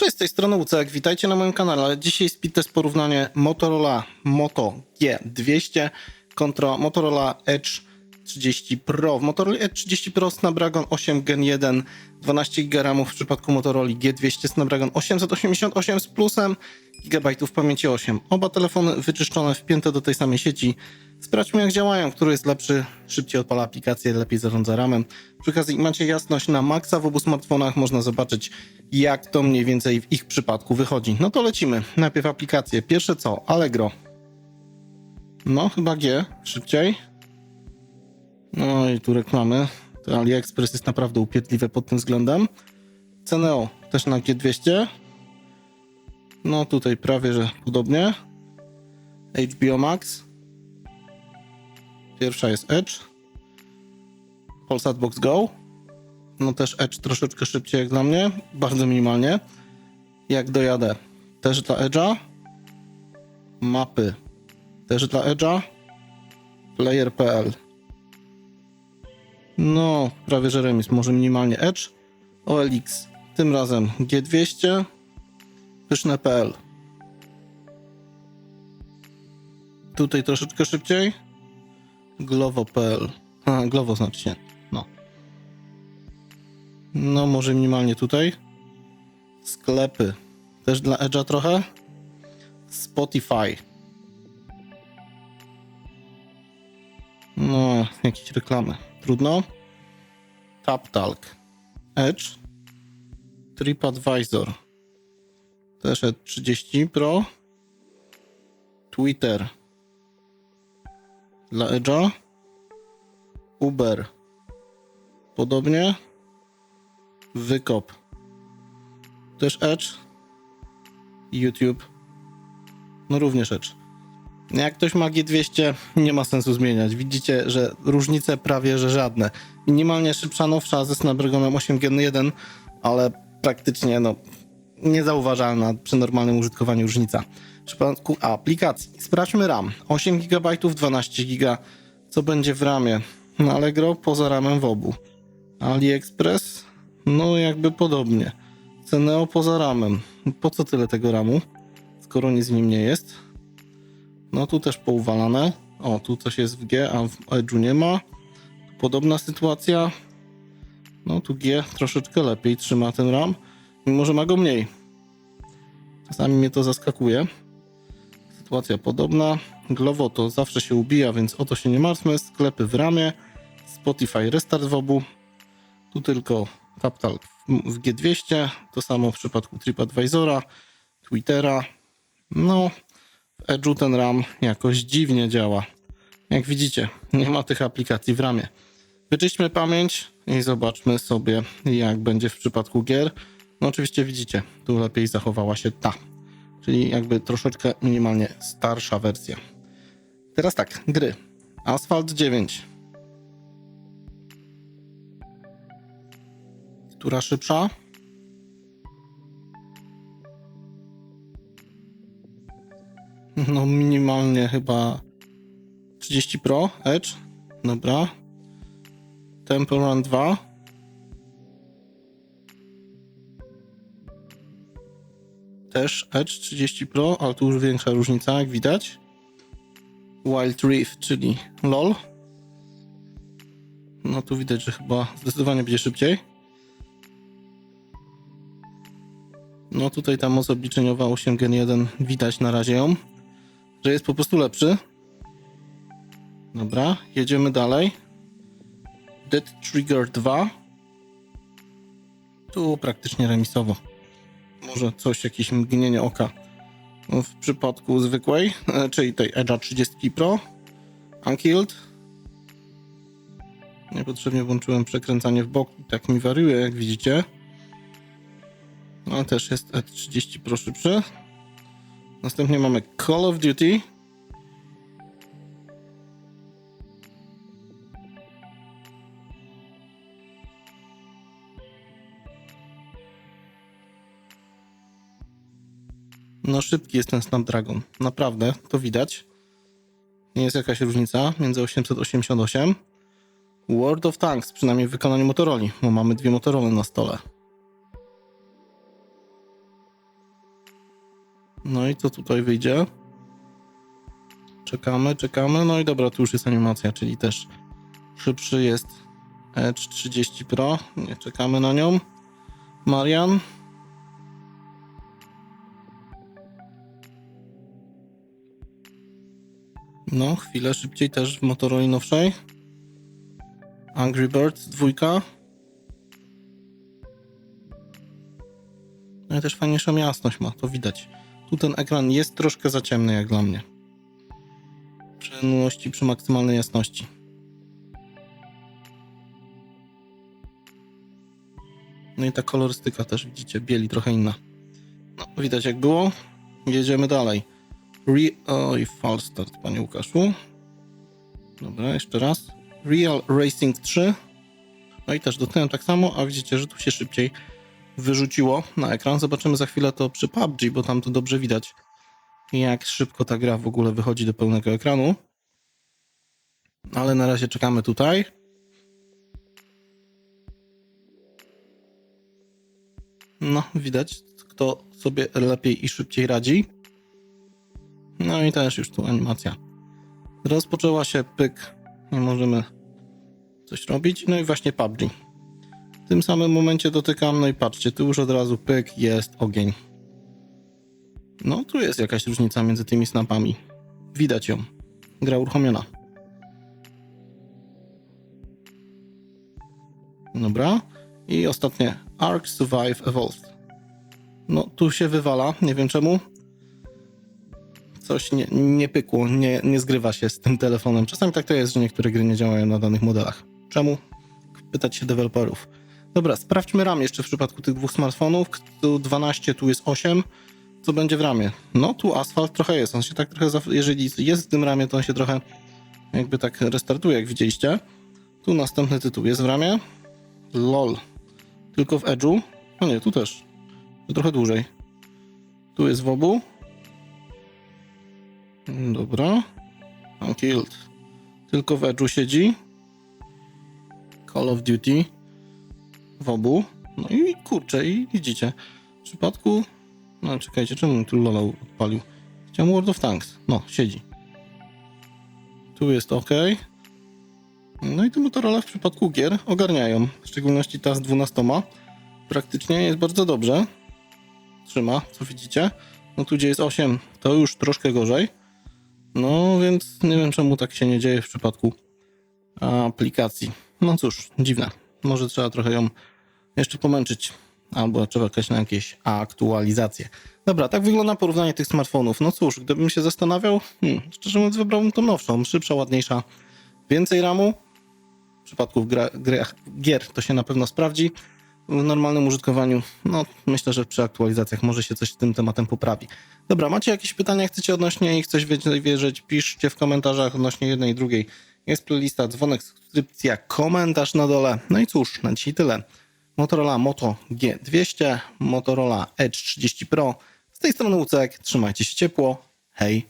Cześć, z tej strony Łucek, witajcie na moim kanale. Dzisiaj speed test porównanie Motorola Moto G200 kontra Motorola Edge 30 Pro. W Motorola Edge 30 Pro Snapdragon 8 Gen 1, 12 GB w przypadku Motorola G200 Snapdragon 888 z plusem, GB pamięci 8. Oba telefony wyczyszczone, wpięte do tej samej sieci. Sprawdźmy jak działają, który jest lepszy, szybciej odpala aplikację, lepiej zarządza ramem. Przy okazji macie jasność na maksa w obu smartfonach, można zobaczyć jak to mniej więcej w ich przypadku wychodzi. No to lecimy. Najpierw aplikacje. Pierwsze co? Allegro. No, chyba G. Szybciej. No i tu reklamy. To AliExpress jest naprawdę upierdliwe pod tym względem. Ceneo też na G200. No tutaj prawie, że podobnie. HBO Max. Pierwsza jest Edge. Polsat Box Go. No też Edge troszeczkę szybciej jak dla mnie. Bardzo minimalnie. Jak dojadę. Też dla Edge'a. Mapy. Też dla Edge'a. Player.pl. No, prawie że remis. Może minimalnie Edge. OLX. Tym razem G200. Pyszne.pl. Tutaj troszeczkę szybciej. Glovo.pl. A, Glovo znaczy się. No. No, może minimalnie tutaj. Sklepy. Też dla Edge'a trochę. Spotify. No, jakieś reklamy. Trudno. TapTalk. Edge. TripAdvisor. Też Edge 30 Pro. Twitter. Dla Edge'a. Uber. Podobnie. Wykop. Też Edge. YouTube. No również Edge. Jak ktoś ma G200, nie ma sensu zmieniać. Widzicie, że różnice prawie że żadne. Minimalnie szybsza, nowsza ze Snapdragonem 8 Gen 1, ale praktycznie no niezauważalna przy normalnym użytkowaniu różnica. W przypadku aplikacji sprawdźmy RAM. 8 GB, 12 GB. Co będzie w ramie? Allegro poza ramem w obu. AliExpress? No jakby podobnie. Ceneo poza ramem. Po co tyle tego ramu? Skoro nic w nim nie jest. No tu też pouwalane. O, tu coś jest w G, a w Edge'u nie ma. Podobna sytuacja. No tu G troszeczkę lepiej trzyma ten RAM, mimo że ma go mniej. Czasami mnie to zaskakuje. Sytuacja podobna. Glovo to zawsze się ubija, więc o to się nie martwmy. Sklepy w ramie. Spotify restart w obu. Tu tylko TapTalk w G200. To samo w przypadku TripAdvisora, Twittera. No, Edge'u ten RAM jakoś dziwnie działa. Jak widzicie, nie ma tych aplikacji w ramie. Wyczyśćmy pamięć i zobaczmy sobie, jak będzie w przypadku gier. No oczywiście widzicie, tu lepiej zachowała się ta, czyli jakby troszeczkę minimalnie starsza wersja. Teraz tak, gry. Asphalt 9. Która szybsza? No minimalnie chyba 30 Pro Edge. Dobra. Temple Run 2. Też Edge 30 Pro, ale tu już większa różnica, jak widać. Wild Rift, czyli LOL. No tu widać, że chyba zdecydowanie będzie szybciej. No tutaj ta moc obliczeniowa 8 Gen 1 widać na razie ją, że jest po prostu lepszy. Dobra, jedziemy dalej. Dead Trigger 2. Tu praktycznie remisowo. Może coś, jakieś mgnienie oka. W przypadku zwykłej, e, czyli tej Edge'a 30 Pro. Unkilled. Niepotrzebnie włączyłem przekręcanie w bok, tak mi wariuje, jak widzicie. No też jest Edge 30 Pro szybszy. Następnie mamy Call of Duty. No szybki jest ten Snapdragon. Naprawdę, to widać. Nie jest jakaś różnica między 888. World of Tanks, przynajmniej w wykonaniu Motorola, bo mamy dwie Motorola na stole. No i co tutaj wyjdzie? Czekamy, czekamy. No i dobra, tu już jest animacja, czyli też szybszy jest Edge 30 Pro. Nie czekamy na nią. Marian. No, chwilę szybciej też w Motorola nowszej. Angry Birds dwójka. No i też fajniejszą jasność ma, to widać. Tu ten ekran jest troszkę za ciemny jak dla mnie. Przy przy maksymalnej jasności. No i ta kolorystyka też widzicie, bieli trochę inna. No, widać jak było. Jedziemy dalej. Re Oj, false start, panie Łukaszu. Dobra, jeszcze raz. Real Racing 3. No i też dotknąłem tak samo, a widzicie, że tu się szybciej wyrzuciło na ekran. Zobaczymy za chwilę to przy PUBG, bo tam to dobrze widać, jak szybko ta gra w ogóle wychodzi do pełnego ekranu. Ale na razie czekamy tutaj. No, widać, kto sobie lepiej i szybciej radzi. No i też już tu animacja. Rozpoczęła się pyk. Nie możemy coś robić. No i właśnie PUBG. Tym samym momencie dotykam, no i patrzcie, tu już od razu pyk, jest ogień. No, tu jest jakaś różnica między tymi snapami. Widać ją. Gra uruchomiona. Dobra. I ostatnie. Ark Survive Evolved. No, tu się wywala, nie wiem czemu. Coś nie, nie pykło, nie, nie zgrywa się z tym telefonem. Czasami tak to jest, że niektóre gry nie działają na danych modelach. Czemu? Pytać się deweloperów. Dobra, sprawdźmy RAM jeszcze w przypadku tych dwóch smartfonów. Tu 12, tu jest 8. Co będzie w ramie? No, tu asfalt trochę jest. On się tak trochę, jeżeli jest w tym ramie, to on się trochę jakby tak restartuje, jak widzieliście. Tu następny tytuł jest w ramie. LOL. Tylko w Edge'u. No nie, tu też. Trochę dłużej. Tu jest w obu. Dobra. Unkilled. Tylko w Edge'u siedzi. Call of Duty. W obu. No i kurczę, i widzicie. W przypadku... No czekajcie, czemu tu Lola odpalił? Chciałem World of Tanks. No, siedzi. Tu jest ok. No i te Motorola w przypadku gier ogarniają. W szczególności ta z 12. Praktycznie jest bardzo dobrze. Trzyma, co widzicie. No tu gdzie jest 8, to już troszkę gorzej. No więc nie wiem czemu tak się nie dzieje w przypadku aplikacji. No cóż, dziwne. Może trzeba trochę ją jeszcze pomęczyć. Albo trzeba czekać na jakieś aktualizacje. Dobra, tak wygląda porównanie tych smartfonów. No cóż, gdybym się zastanawiał, hmm, szczerze mówiąc wybrałbym tą nowszą, szybsza, ładniejsza, więcej ramu. W przypadku gra, grach, gier to się na pewno sprawdzi. W normalnym użytkowaniu, no myślę, że przy aktualizacjach może się coś z tym tematem poprawi. Dobra, macie jakieś pytania, chcecie odnośnie ich coś wiedzieć, piszcie w komentarzach odnośnie jednej i drugiej. Jest playlista, dzwonek, subskrypcja, komentarz na dole. No i cóż, na dzisiaj tyle. Motorola Moto G200, Motorola Edge 30 Pro. Z tej strony Łucek, trzymajcie się ciepło, hej!